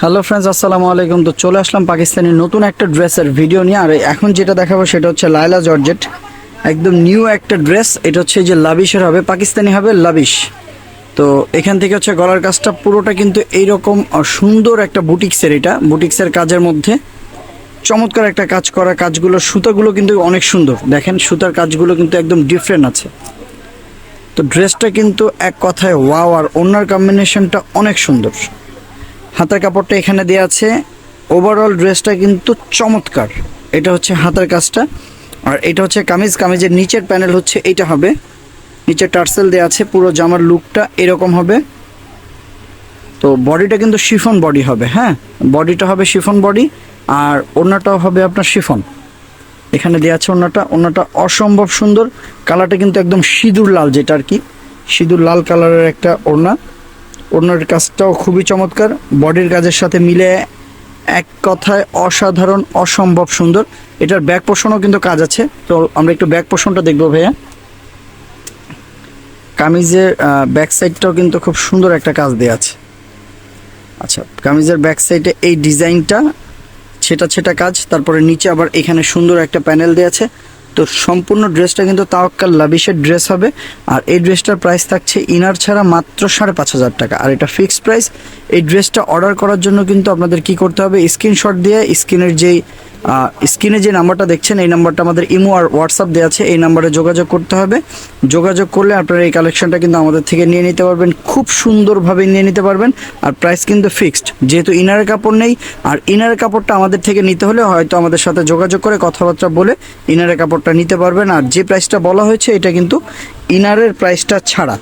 Hello friends আসসালামু আলাইকুম। তো চলে আসলাম পাকিস্তানি নতুন একটা ড্রেসের ভিডিও নিয়ে। আর এখন যেটা দেখাবো সেটা হচ্ছে লাইলা জর্জেট। একদম নিউ একটা ড্রেস এটা হচ্ছে যে লাবিশের হবে, পাকিস্তানি হবে লাবিশ। তো এখান থেকে হচ্ছে গলার কাজটা পুরোটা কিন্তু এইরকম সুন্দর একটা বুটিক্সের এটা। বুটিক্সের কাজের মধ্যে চমৎকার একটা কাজ করা কাজগুলো। সুতাগুলো কিন্তু অনেক সুন্দর। দেখেন, সুতার কাজগুলো কিন্তু একদম ডিফারেন্ট আছে। তো ড্রেসটা কিন্তু এক কথায় ওয়াও আর ওনার কম্বিনেশনটা অনেক সুন্দর। হাতার কাপড়টা এখানে দেওয়া আছে। ওভারঅল ড্রেসটা কিন্তু চমৎকার। এটা হচ্ছে হাতার কাজটা। আর এটা হচ্ছে কামিজ। কামিজের নিচের প্যানেল হচ্ছে এইটা হবে। নিচে টার্সেল দেওয়া আছে। পুরো জামার লুকটা এরকম হবে। তো বডিটা কিন্তু শিফন বডি হবে হ্যাঁ? বডিটা হবে শিফন বডি আর ওড়নাটাও হবে আপনার শিফন এখানে দেওয়া আছে ওড়নাটা। ওড়নাটা অসম্ভব সুন্দর। কালারটা কিন্তু একদম সিঁদুর লাল যেটা আর কি। সিঁদুর লাল কালারের একটা ওড়না। ওড়নার কাজটাও খুবই চমৎকার। বডির কাজের সাথে মিলে এক কথায় অসাধারণ, অসম্ভব সুন্দর। এটার ব্যাক পোষণও কিন্তু কাজ আছে। তো আমরা একটু ব্যাক পোষণটা দেখব ভাইয়া। কামিজের ব্যাক সাইডটাও কিন্তু খুব সুন্দর একটা কাজ দেওয়া আছে। আচ্ছা কামিজের ব্যাক সাইডে এই ডিজাইনটা ছেটা ছেটা কাজ। তারপরে নিচে আবার এখানে সুন্দর একটা প্যানেল দেওয়া আছে। তো সম্পূর্ণ ড্রেসটা কিন্তু তাওয়াক্কাল লাবিশের ড্রেস হবে। আর এই ড্রেসটার প্রাইস থাকছে ইনার ছাড়া মাত্র সাড়ে পাঁচ হাজার টাকা। আর এটা ফিক্সড প্রাইস এই ড্রেসটা অর্ডার করার জন্য কিন্তু আপনাদের কি করতে হবে? স্ক্রিনশট দিয়ে স্ক্রিনের যেই স্ক্রিনে যে নাম্বারটা দেখছেন, এই নাম্বারটা আমাদের ইমো আর হোয়াটসঅ্যাপ দেওয়া আছে, এই নাম্বারে যোগাযোগ করতে হবে। যোগাযোগ করলে আপনারা এই কালেকশনটা কিন্তু আমাদের থেকে নিয়ে নিতে পারবেন, খুব সুন্দরভাবে নিয়ে নিতে পারবেন, আর প্রাইস কিন্তু ফিক্সড। যেহেতু ইনারের কাপড় নেই, আর ইনারের কাপড়টা আমাদের থেকে নিতে হলে হয়তো আমাদের সাথে যোগাযোগ করে কথাবার্তা বলে ইনারের কাপড়টা নিতে পারবেন, আর যে প্রাইসটা বলা হয়েছে, এটা কিন্তু ইনারের প্রাইসটা ছাড়া।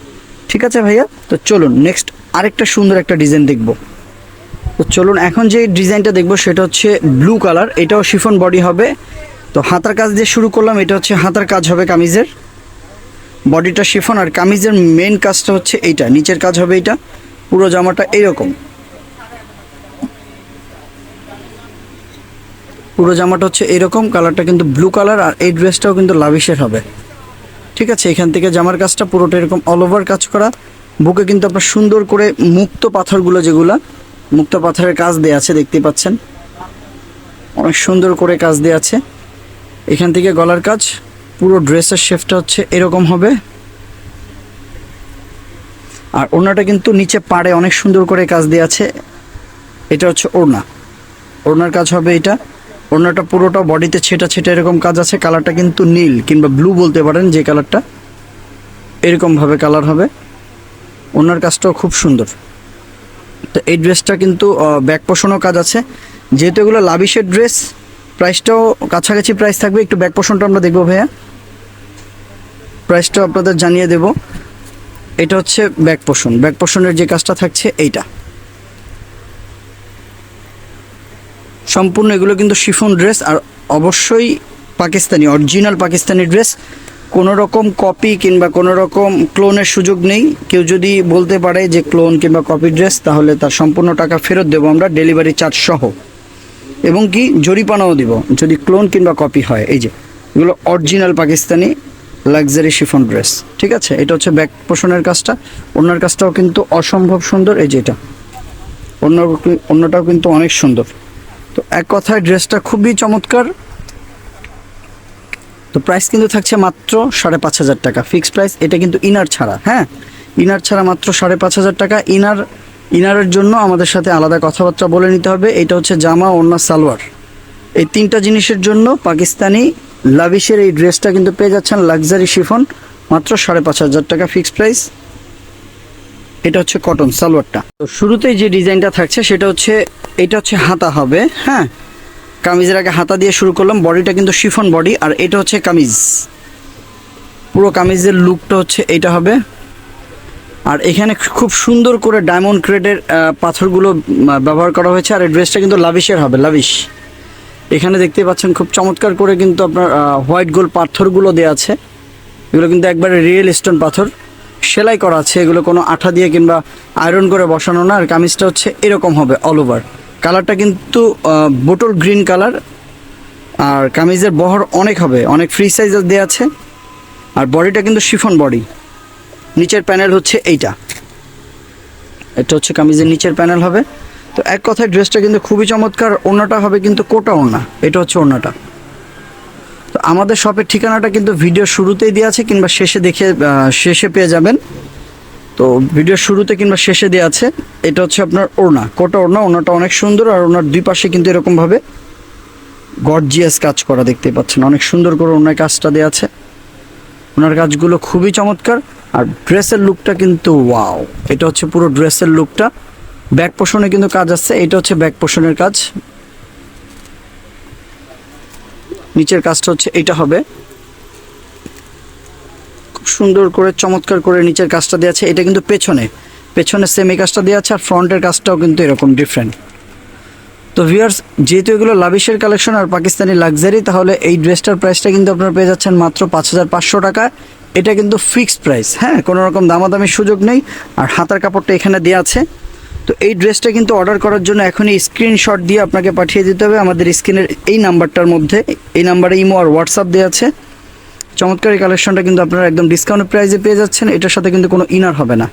ঠিক আছে ভাইয়া? তো চলুন নেক্সট আরেকটা সুন্দর একটা ডিজাইন দেখব। তো চলুন, এখন যে ডিজাইনটা দেখব সেটা হচ্ছে ব্লু কালার এটাও শিফন বডি হবে। তো হাতার কাজ দিয়ে শুরু করলাম, এটা হচ্ছে হাতার কাজ হবে কামিজের। বডিটা শিফন আর কামিজের মেন কাজটা হচ্ছে এইটা, নিচের কাজ হবে এইটা, পুরো জামাটা এইরকম পুরো জামাটা হচ্ছে এরকম কালারটা কিন্তু ব্লু কালার আর এই ড্রেসটাও কিন্তু লাভিশের হবে। ঠিক আছে, এখান থেকে জামার কাজটা পুরোটা এরকম অল ওভার কাজ করা। বুকে কিন্তু আপনার সুন্দর করে মুক্ত পাথরগুলো যেগুলা মুক্ত পাথরের কাজ দেওয়া আছে, দেখতে পাচ্ছেন। অনেক সুন্দর করে কাজ দেওয়া আছে। এখান থেকে গলার কাজ, পুরো ড্রেসের শেপটা হচ্ছে এরকম হবে। আর ওড়নাটা কিন্তু নিচে পাড়ে অনেক সুন্দর করে কাজ দেওয়া আছে। এটা হচ্ছে ওড়না। ওড়নার কাজ হবে এটা। ওড়নাটা পুরোটা বডিতে ছেটা ছেটা এরকম কাজ আছে। কালারটা কিন্তু নীল কিংবা ব্লু বলতে পারেন যে কালারটা। এরকমভাবে কালার হবে। ওনার কাজটাও খুব সুন্দর। তো এই ড্রেসটা কিন্তু ব্যাক পোষণও কাজ আছে। যেহেতু এগুলো লাভিশের ড্রেস, প্রাইসটাও কাছাকাছি প্রাইস থাকবে। একটু ব্যাক পোষণটা আমরা দেখব ভাইয়া। প্রাইসটাও আপনাদের জানিয়ে দেব। এটা হচ্ছে ব্যাক পোষণ। ব্যাক পোষণের যে কাজটা থাকছে এইটা। সম্পূর্ণ এগুলো কিন্তু শিফন ড্রেস, আর অবশ্যই পাকিস্তানি, অরিজিনাল পাকিস্তানি ড্রেস। কোনো রকম কপি কিংবা কোনো রকম ক্লোনের সুযোগ নেই। কেউ যদি বলতে পারে যে ক্লোন কিংবা কপি ড্রেস তাহলে তার সম্পূর্ণ টাকা ফেরত দেবো আমরা ডেলিভারি চার্জ সহ। এবং কি জরিপানাও দিব, যদি ক্লোন কিংবা কপি হয়। এই যে, এগুলো original Pakistani luxury chiffon dress ঠিক আছে? এটা হচ্ছে ব্যাক পোষণের কাজটা। অন্যর কাজটাও কিন্তু অসম্ভব সুন্দর। এই যে এটা অন্য অন্যটাও কিন্তু অনেক সুন্দর। তো এক কথায় ড্রেসটা খুবই চমৎকার। তো প্রাইস কিন্তু থাকছে মাত্র সাড়ে পাঁচ হাজার টাকা। ফিক্সড প্রাইস এটা কিন্তু ইনার ছাড়া হ্যাঁ? ইনার ছাড়া মাত্র সাড়ে পাঁচ হাজার টাকা। ইনার ইনারের জন্য আমাদের সাথে আলাদা কথাবার্তা বলে নিতে হবে। এটা হচ্ছে জামা, ওড়না, সালোয়ার। এই তিনটা জিনিসের জন্য পাকিস্তানি লাভিশের এই ড্রেসটা কিন্তু পেয়ে যাচ্ছেন লাক্সারি শিফন মাত্র সাড়ে পাঁচ হাজার টাকা ফিক্সড প্রাইস এটা হচ্ছে কটন সালোয়ারটা। তো শুরুতেই যে ডিজাইনটা থাকছে, সেটা হচ্ছে, এটা হচ্ছে হাতা হবে হ্যাঁ? কামিজের আগে হাতা দিয়ে শুরু করলাম। বডিটা কিন্তু শিফন বডি আর এটা হচ্ছে কামিজ। পুরো কামিজের লুকটা হচ্ছে এটা হবে। আর এখানে খুব সুন্দর করে ডায়মন্ড ক্রেডের পাথরগুলো ব্যবহার করা হয়েছে, আর এই ড্রেসটা কিন্তু লাভিশের হবে লাভিশ এখানে দেখতে পাচ্ছেন খুব চমৎকার করে কিন্তু আপনার হোয়াইট গোল্ড পাথরগুলো দেওয়া আছে। এগুলো কিন্তু একবারে রিয়েল স্টোন পাথর। সেলাই করা আছে, এগুলো কোনো আঠা দিয়ে কিংবা আয়রন করে বসানো না, আর কামিজটা হচ্ছে এরকম হবে অল ওভার কালারটা কিন্তু বোটল গ্রিন কালার, আর কামিজের বহর অনেক হবে, অনেক ফ্রি সাইজের দেওয়া আছে, আর বডিটা কিন্তু শিফন বডি নিচের প্যানেল হচ্ছে এইটা। এটা হচ্ছে কামিজের নিচের প্যানেল হবে। তো এক কথায় ড্রেসটা কিন্তু খুবই চমৎকার, ওড়নাটা হবে কিন্তু কোটা ওড়না, এটা হচ্ছে ওড়নাটা। তো আমাদের শপের ঠিকানাটা কিন্তু ভিডিও শুরুতেই দেওয়া আছে, কিংবা শেষে দেখে শেষে পেয়ে যাবেন। তো ভিডিও শুরুতে কিংবা শেষে দেওয়া আছে, এটা হচ্ছে আপনার ওড়না। কোটা ওড়না, ওড়নাটা অনেক সুন্দর আর ওনার দুই পাশে কিন্তু এরকমভাবে গর্জিয়াস কাজ করা দেখতে পাচ্ছেন। অনেক সুন্দর করে ওনার কাজটা দেওয়া আছে। ওনার কাজগুলো খুবই চমৎকার। আর ড্রেসের লুকটা কিন্তু ওয়াও। এটা হচ্ছে পুরো ড্রেসের লুকটা। ব্যাক পোষণে কিন্তু কাজ আছে। এটা হচ্ছে ব্যাক পোষণের কাজ। নিচের কাজটা হচ্ছে, এটা হবে। খুব সুন্দর করে, চমৎকার করে নিচের কাজটা দেওয়া আছে। এটা কিন্তু পেছনে। পেছনে সেম কাজটা দেওয়া আছে আর ফ্রন্টের কাজটাও কিন্তু এরকম ডিফারেন্ট তো ভিউয়ার্স যেহেতু এগুলো লাভিশের কালেকশন আর পাকিস্তানি লাক্সারি তাহলে এই ড্রেসটার প্রাইসটা কিন্তু আপনারা পেয়ে যাচ্ছেন মাত্র পাঁচ হাজার পাঁচশো টাকা। এটা কিন্তু ফিক্সড প্রাইস হ্যাঁ? কোনো রকম দামাদামির সুযোগ নেই। আর হাতার কাপড়টা এখানে দেওয়া আছে। তো এই ড্রেসটা কিন্তু অর্ডার করার জন্য এখনই স্ক্রিনশট দিয়ে আপনাকে পাঠিয়ে দিতে হবে। আমাদের স্ক্রিনের এই নাম্বারটার মধ্যে, এই নাম্বারে ইমো আর হোয়াটসঅ্যাপ দেওয়া আছে। চমৎকার এই কালেকশনটা কিন্তু আপনারা একদম ডিসকাউন্ট প্রাইসে পেয়ে যাচ্ছেন। এটার সাথে কিন্তু কোনো ইনার হবে না।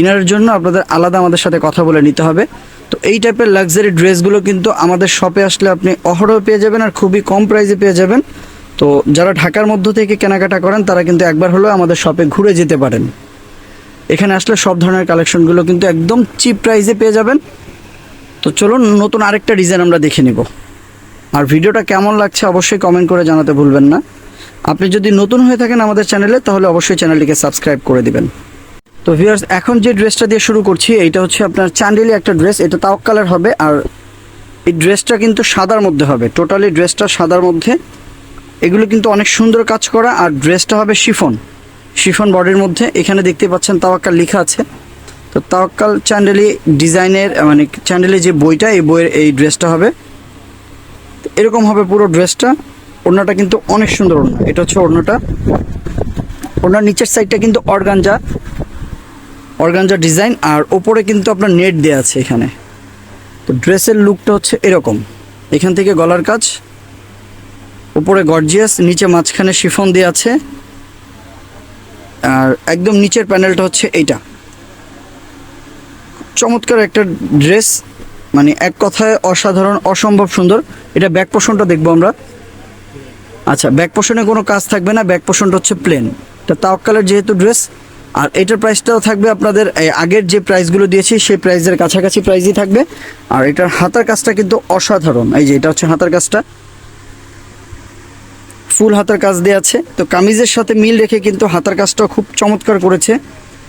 ইনারের জন্য আপনাদের আলাদা আমাদের সাথে কথা বলে নিতে হবে। তো এই টাইপের লাক্সারি ড্রেসগুলো কিন্তু আমাদের শপে আসলে আপনি অহরহ পেয়ে যাবেন আর খুবই কম প্রাইসে পেয়ে যাবেন। তো যারা ঢাকার মধ্য থেকে কেনাকাটা করেন, তারা কিন্তু একবার হলেও আমাদের শপে ঘুরে যেতে পারেন। এখানে আসলে সব ধরনের কালেকশনগুলো কিন্তু একদম চিপ প্রাইসে পেয়ে যাবেন। তো চলুন, নতুন আরেকটা ডিজাইন আমরা দেখে নিব। আর ভিডিওটা কেমন লাগছে অবশ্যই কমেন্ট করে জানাতে ভুলবেন না। আপনি যদি নতুন হয়ে থাকেন আমাদের চ্যানেলে, তাহলে অবশ্যই চ্যানেলটিকে সাবস্ক্রাইব করে দিবেন। তো ভিউয়ার্স এখন যে ড্রেসটা দিয়ে শুরু করছি এটা হচ্ছে আপনার চান্ডিলি একটা ড্রেস, এটা তাওক কালার হবে, আর এই ড্রেসটা কিন্তু সাদার মধ্যে হবে। টোটালি ড্রেসটা সাদার মধ্যে। এগুলো কিন্তু অনেক সুন্দর কাজ করা, আর ড্রেসটা হবে শিফন। শিফন বডির মধ্যে। এখানে দেখতে পাচ্ছেন তাওয়াক্কাল লেখা আছে। তো তাওয়াক্কাল চ্যান্ডেলি ডিজাইনের মানে চ্যান্ডেলি যে বইটা, এই বইয়ের এই ড্রেসটা হবে। এরকম হবে পুরো ড্রেসটা। ওড়নাটা কিন্তু অনেক সুন্দর ওড়না। এটা হচ্ছে ওড়নাটা। ওড়নার নিচের সাইডটা কিন্তু অর্গানজা। অর্গানজা ডিজাইন আর ওপরে কিন্তু আপনার নেট দেওয়া আছে এখানে। তো ড্রেসের লুকটা হচ্ছে এরকম। এখান থেকে গলার কাজ। উপরে গর্জিয়াস নিচে মাঝখানে শিফন দেওয়া আছে। আর একদম নিচের প্যানেলটা হচ্ছে এইটা। চমৎকার একটা ড্রেস মানে এক কথায় অসাধারণ, অসম্ভব সুন্দর। এটা ব্যাক পোষণটা দেখব আমরা। আচ্ছা ব্যাক পোষণে কোনো কাজ থাকবে না ব্যাক পোষণটা হচ্ছে প্লেন এটা তাওয়াক্কালের যেহেতু ড্রেস আর এটার প্রাইসটাও থাকবে আপনাদের আগের যে প্রাইসগুলো দিয়েছি, সেই প্রাইসের কাছাকাছি প্রাইসই থাকবে। আর এটার হাতার কাজটা কিন্তু অসাধারণ। এই যে, এটা হচ্ছে হাতার কাজটা। ফুল হাতার কাজ দেওয়া আছে। তো কামিজের সাথে মিল রেখে কিন্তু হাতার কাজটাও খুব চমৎকার করেছে।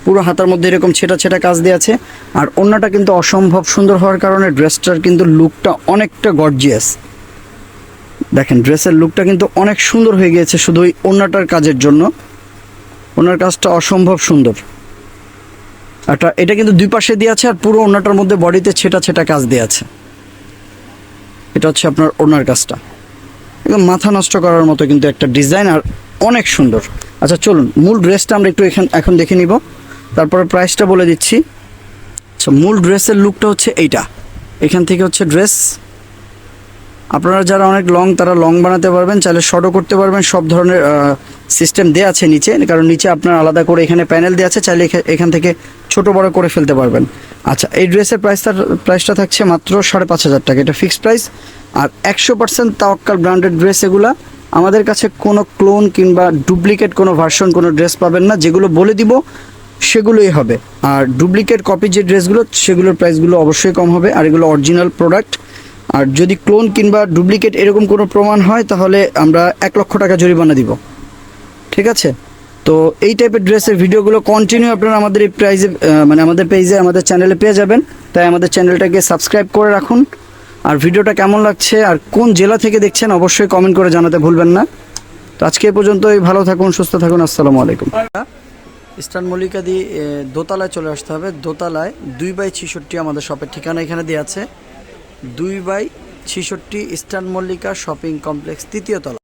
পুরো হাতার মধ্যে এরকম ছেটা ছেটা কাজ দেওয়া আছে। আর অন্যটা কিন্তু অসম্ভব সুন্দর হওয়ার কারণে ড্রেসটার কিন্তু লুকটা অনেকটা গর্জিয়াস দেখেন ড্রেসের লুকটা কিন্তু অনেক সুন্দর হয়ে গিয়েছে শুধু ওই ওনাটার কাজের জন্য। ওনার কাজটা অসম্ভব সুন্দর। এটা এটা কিন্তু দুই পাশে দিয়ে আছে আর পুরো ওনাটার মধ্যে বডিতে ছেটা ছেটা কাজ দেওয়া আছে। এটা হচ্ছে আপনার ওনার কাজটা। একদম মাথা নষ্ট করার মতো কিন্তু একটা ডিজাইন আর অনেক সুন্দর। আচ্ছা চলুন, মূল ড্রেসটা আমরা একটু এখান, এখন দেখে নিব। তারপরে প্রাইসটা বলে দিচ্ছি। আচ্ছা মূল ড্রেসের লুকটা হচ্ছে এইটা। এখান থেকে হচ্ছে ড্রেস আপনারা যারা অনেক লং তারা লং বানাতে পারবেন, চাইলে শর্টও করতে পারবেন, সব ধরনের সিস্টেম দেওয়া আছে নিচে, কারণ নিচে আপনার আলাদা করে এখানে প্যানেল দেওয়া আছে, চাইলে এখা- এখান থেকে ছোট বড় করে ফেলতে পারবেন। আচ্ছা এই ড্রেসের প্রাইসটা প্রাইসটা থাকছে মাত্র সাড়ে পাঁচ হাজার টাকা, এটা ফিক্সড প্রাইস আর একশো পার্সেন্ট তাওয়াক্কাল ব্র্যান্ডেড ড্রেস এগুলা, আমাদের কাছে কোনো ক্লোন কিংবা ডুপ্লিকেট কোনো ভার্সন কোনো ড্রেস পাবেন না, যেগুলো বলে দিব, সেগুলোই হবে। আর ডুপ্লিকেট কপি যে ড্রেসগুলো সেগুলোর প্রাইসগুলো অবশ্যই কম হবে, আর এগুলো অরিজিনাল প্রোডাক্ট আর যদি ক্লোন কিংবা ডুপ্লিকেট এরকম কোনো প্রমাণ হয়, তাহলে আমরা এক লক্ষ টাকা জরিমানা দিব। ঠিক আছে? তো এই টাইপের ড্রেসের ভিডিওগুলো কন্টিনিউ আপনারা আমাদের এই প্রাইজে মানে আমাদের পেজে আমাদের চ্যানেলে পেয়ে যাবেন। তাই আমাদের চ্যানেলটাকে সাবস্ক্রাইব করে রাখুন। আর ভিডিওটা কেমন লাগছে আর কোন জেলা থেকে দেখছেন, অবশ্যই কমেন্ট করে জানাতে ভুলবেন না। তো আজকে এ পর্যন্তই, ভালো থাকুন, সুস্থ থাকুন, আসসালামু আলাইকুম। ইস্টার্ন মল্লিকা দিয়ে দোতলায় চলে আসতে হবে। দোতলায় দুই বাই ছিষট্টি আমাদের শপের ঠিকানা এখানে দেওয়া আছে। দুই বাই ছিষট্টি ইস্টার্ন মল্লিকা শপিং কমপ্লেক্স তৃতীয় তলা।